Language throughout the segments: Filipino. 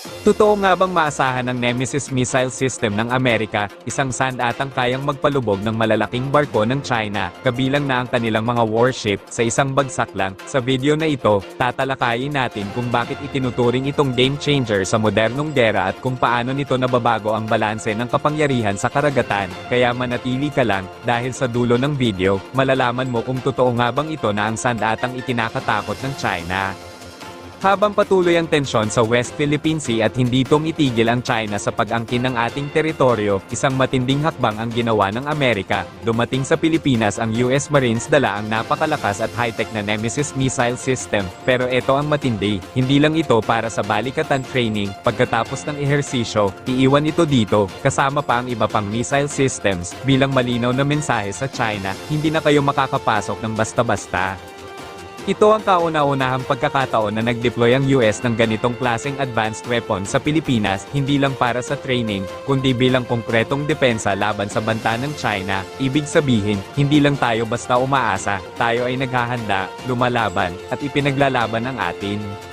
Totoo nga bang maasahan ng Nemesis missile system ng Amerika, isang sandatang kayang magpalubog ng malalaking barko ng China, kabilang na ang kanilang mga warship, sa isang bagsak lang? Sa video na ito, tatalakayin natin kung bakit itinuturing itong game changer sa modernong gera at kung paano nito nababago ang balanse ng kapangyarihan sa karagatan. Kaya manatili ka lang, dahil sa dulo ng video, malalaman mo kung totoo nga bang ito na ang sandatang ikinakatakot ng China. Habang patuloy ang tensyon sa West Philippine Sea at hindi tumitigil ang China sa pag-angkin ng ating teritoryo, isang matinding hakbang ang ginawa ng Amerika. Dumating sa Pilipinas ang US Marines dala ang napakalakas at high-tech na Nemesis missile system. Pero ito ang matindi, hindi lang ito para sa balikatan training, pagkatapos ng ehersisyo, iiwan ito dito, kasama pa ang iba pang missile systems, bilang malinaw na mensahe sa China, hindi na kayo makakapasok ng basta-basta. Ito ang kauna-unahang pagkakataon na nag-deploy ang US ng ganitong klaseng advanced weapon sa Pilipinas, hindi lang para sa training, kundi bilang konkretong depensa laban sa banta ng China. Ibig sabihin, hindi lang tayo basta umaasa, tayo ay naghahanda, lumalaban, at ipinaglalaban ang atin.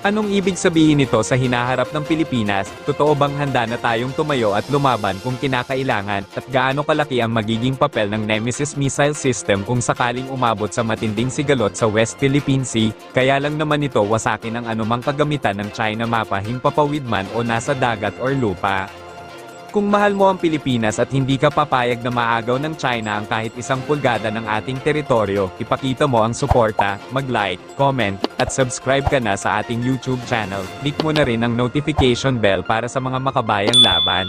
Anong ibig sabihin nito sa hinaharap ng Pilipinas? Totoo bang handa na tayong tumayo at lumaban kung kinakailangan? At gaano kalaki ang magiging papel ng Nemesis missile system kung sakaling umabot sa matinding sigalot sa West Philippine Sea? Kaya lang naman ito wasakin ang anumang kagamitan ng China mapa himpapawid man o nasa dagat or lupa. Kung mahal mo ang Pilipinas at hindi ka papayag na maagaw ng China ang kahit isang pulgada ng ating teritoryo, ipakita mo ang suporta, mag-like, comment, at subscribe ka na sa ating YouTube channel. Click mo na rin ang notification bell para sa mga makabayang laban.